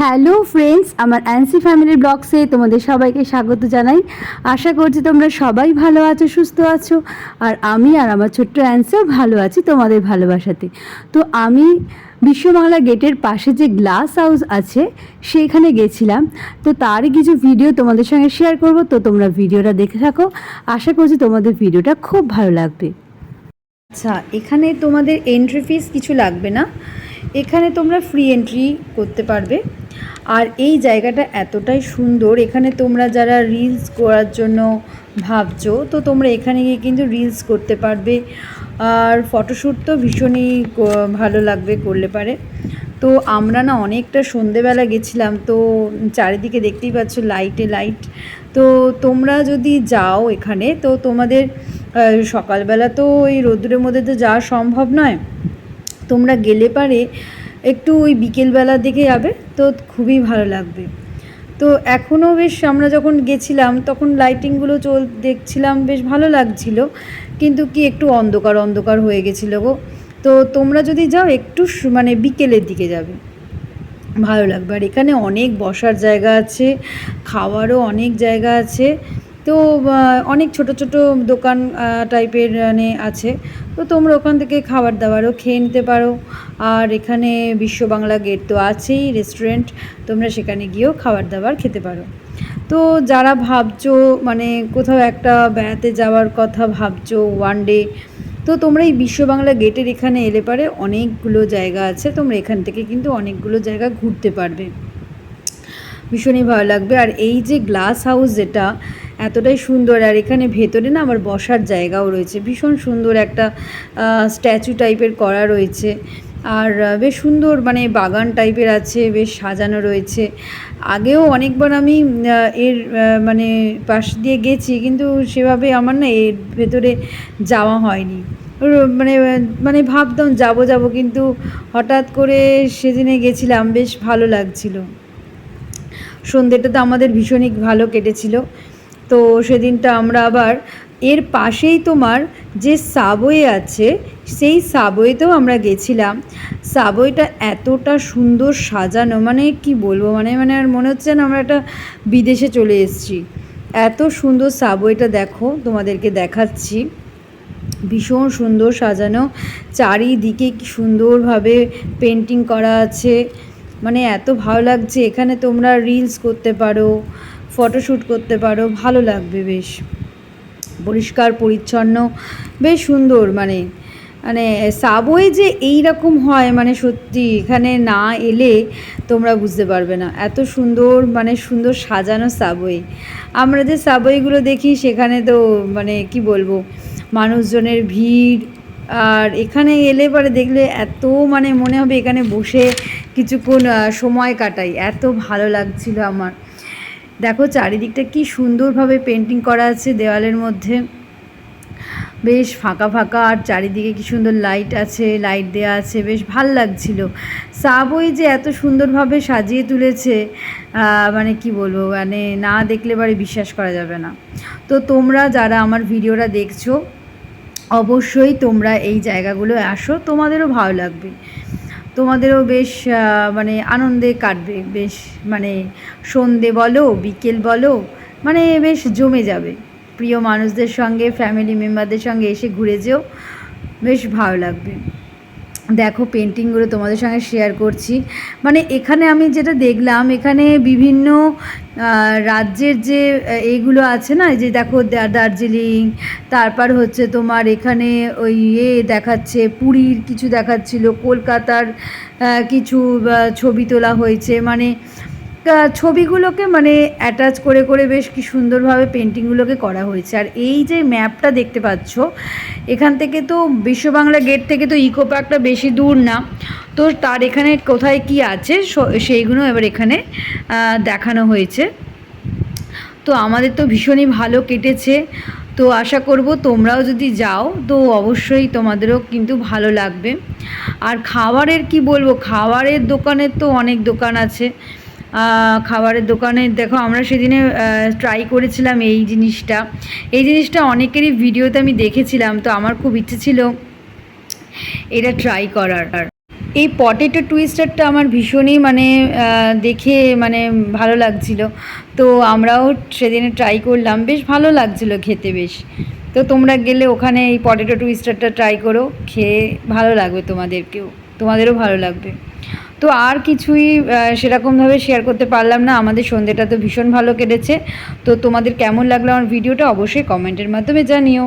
Hello friends, আমার অ্যান্সি ফ্যামিলির ব্লগসে তোমাদের সবাইকে স্বাগত জানাই। আশা করছি তোমরা সবাই ভালো আছো, সুস্থ আছো, আর আমি আর আমার ছোট্ট অ্যান্সিও ভালো আছি তোমাদের ভালোবাসাতে। তো আমি বিশ্ববাংলা গেটের পাশে যে গ্লাস হাউস আছে সেইখানে গেছিলাম। তো তারই কিছু ভিডিও তোমাদের সঙ্গে শেয়ার করব, তো তোমরা ভিডিওটা দেখে থাকো। আশা করছি তোমাদের ভিডিওটা খুব ভালো লাগবে। আচ্ছা এখানে তোমাদের এন্ট্রি ফিস কিছু লাগবে না। এখানে তোমরা ফ্রি এন্ট্রি করতে পারবে। আর এই জায়গাটা এতটাই সুন্দর। এখানে তোমরা যারা রিলস করার জন্য ভাবছ, তো তোমরা এখানে গিয়ে কিন্তু রিলস করতে পারবে। আর ফটোশ্যুট তো ভীষণই ভালো লাগবে করলে পারে। তো আমরা না অনেকটা সন্ধেবেলা গেছিলাম, তো চারিদিকে দেখতেই পাচ্ছ লাইটে লাইট তো তোমরা যদি যাও এখানে, তো তোমাদের সকালবেলা তো ওই রোদ্দুরের মধ্যে তো যাওয়া সম্ভব নয়। তোমরা গেলে পারে একটু ওই বিকেলবেলার দিকে যাবে, তো খুবই ভালো লাগবে। তো এখনও বেশ আমরা যখন গেছিলাম, তখন লাইটিংগুলো চল, দেখছিলাম বেশ ভালো লাগছিল, কিন্তু কি একটু অন্ধকার অন্ধকার হয়ে গেছিল গো। তো তোমরা যদি যাও, একটু মানে বিকেলের দিকে যাবে। ভালো লাগবে। আর এখানে অনেক বসার জায়গা আছে, খাওয়ারও অনেক জায়গা আছে। তো অনেক ছোট ছোট দোকান টাইপের মানে আছে। তো তোমরা ওখান থেকে খাবার দাবারও খেয়ে নিতে পারো। আর এখানে বিশ্ব বাংলা গেট তো আছেই রেস্টুরেন্ট তোমরা সেখানে গিয়েও খাবার দাবার খেতে পারো। তো যারা ভাবছ মানে কোথাও একটা বেড়াতে যাওয়ার কথা ভাবছ ওয়ান ডে তো তোমরা এই বিশ্ব বাংলা গেটের এখানে এলে পারে অনেকগুলো জায়গা আছে। তোমরা এখান থেকে কিন্তু অনেকগুলো জায়গা ঘুরতে পারবে। ভীষণই ভালো লাগবে। আর এই যে গ্লাস হাউস যেটা এতটাই সুন্দর, আর এখানে ভেতরে না আমার বসার জায়গাও রয়েছে। ভীষণ সুন্দর একটা স্ট্যাচু টাইপের করা রয়েছে। আর বেশ সুন্দর মানে বাগান টাইপের আছে, বেশ সাজানো রয়েছে। আগেও অনেকবার আমি এর মানে পাশ দিয়ে গেছি, কিন্তু সেভাবে আমার না এর ভেতরে যাওয়া হয়নি। মানে মানে ভাবতাম যাব যাব, কিন্তু হঠাৎ করে সেদিনে গেছিলাম, বেশ ভালো লাগছিল। সন্ধ্যেটা তো আমাদের ভীষণই ভালো কেটেছিল। তো সেদিনটা আমরা আবার এর পাশেই তোমার যে সাবওয়ে আছে, সেই সাবওয়েতেও আমরা গেছিলাম। সাবওয়েটা এতটা সুন্দর সাজানো মানে কি বলব মানে মানে আর মনে হচ্ছে না আমরা একটা বিদেশে চলে এসেছি। এত সুন্দর সাবওয়েটা দেখো, তোমাদেরকে দেখাচ্ছি। ভীষণ সুন্দর সাজানো, চারিদিকে কি সুন্দরভাবে পেন্টিং করা আছে। মানে এত ভালো লাগছে, এখানে তোমরা রিলস করতে পারো। ফটোশ্যুট করতে পারো, ভালো লাগবে বেশ। পরিষ্কার, পরিচ্ছন্ন, বেশ সুন্দর মানে মানে সাবওয়ে যে এই রকম হয় মানে সত্যি এখানে না এলে তোমরা বুঝতে পারবে না। এত সুন্দর মানে সুন্দর সাজানো সাবওয়ে আমরা যে সাবওয়েগুলো দেখি সেখানে তো মানে কি বলব, মানুষজনের ভিড় আর এখানে এলে পরে দেখলে এত মানে মনে হবে এখানে বসে কিছুক্ষণ সময় কাটাই। এত ভালো লাগছিল আমার। দেখো চারিদিকটা কি সুন্দরভাবে পেন্টিং করা আছে দেওয়ালের মধ্যে। বেশ ফাঁকা ফাঁকা আর চারিদিকে কি সুন্দর লাইট আছে লাইট দেওয়া আছে, বেশ ভালো লাগছিল। সাবওয়ে যে এত সুন্দরভাবে সাজিয়ে তুলেছে মানে কি বলব মানে না দেখলে বারে বিশ্বাস করা যাবে না। তো তোমরা যারা আমার ভিডিওটা দেখছ, অবশ্যই তোমরা এই জায়গাগুলো আসো, তোমাদেরও ভালো লাগবে। তোমাদেরও বেশ মানে আনন্দে কাটবে, বেশ মানে সন্ধে বলো, বিকেল বলো মানে বেশ জমে যাবে। প্রিয় মানুষদের সঙ্গে ফ্যামিলি মেম্বারদের সঙ্গে এসে ঘুরে যেও, বেশ ভালো লাগবে। দেখো পেন্টিংগুলো তোমাদের সঙ্গে শেয়ার করছি। মানে এখানে আমি যেটা দেখলাম, এখানে বিভিন্ন রাজ্যের যে এইগুলো আছে না যে দেখো দার্জিলিং, তারপর হচ্ছে তোমার এখানে ওই ইয়ে দেখাচ্ছে, পুরীর কিছু দেখাচ্ছিল, কলকাতার কিছু ছবি তোলা হয়েছে। মানে ছবিগুলোকে মানে অ্যাটাচ করে করে বেশ কি সুন্দরভাবে পেন্টিংগুলোকে করা হয়েছে। আর এই যে ম্যাপটা দেখতে পাচ্ছ, এখান থেকে তো বিশ্ববাংলা গেট থেকে তো ইকো পার্কটা বেশি দূর না। তো তার এখানে কোথায় কি আছে সেইগুলো এবার এখানে দেখানো হয়েছে। তো আমাদের তো ভীষণই ভালো কেটেছে। তো আশা করব তোমরাও যদি যাও, তো অবশ্যই তোমাদেরও কিন্তু ভালো লাগবে। আর খাবারের কি বলব, খাবারের দোকানের তো অনেক দোকান আছে। খাবারের দোকানে। দেখো, আমরা সেদিনে ট্রাই করেছিলাম এই জিনিসটা। এই জিনিসটা অনেকেরই ভিডিওতে আমি দেখেছিলাম, তো আমার খুব ইচ্ছে ছিল এটা ট্রাই করার। এই পটেটো টুইস্টারটা আমার ভীষণই মানে দেখে মানে ভালো লাগছিল। তো আমরাও সেদিনে ট্রাই করলাম, বেশ ভালো লাগছিল খেতে বেশ। তো তোমরা গেলে ওখানে এই পটেটো টুইস্টারটা ট্রাই করো, খেয়ে ভালো লাগবে তোমাদেরকেও, তোমাদেরও ভালো লাগবে। তো আর কিছুই সেরকমভাবে শেয়ার করতে পারলাম না। আমাদের সন্ধ্যেটা তো ভীষণ ভালো কেটেছে। তো তোমাদের কেমন লাগল আমার ভিডিওটা অবশ্যই কমেন্টের মাধ্যমে জানিও।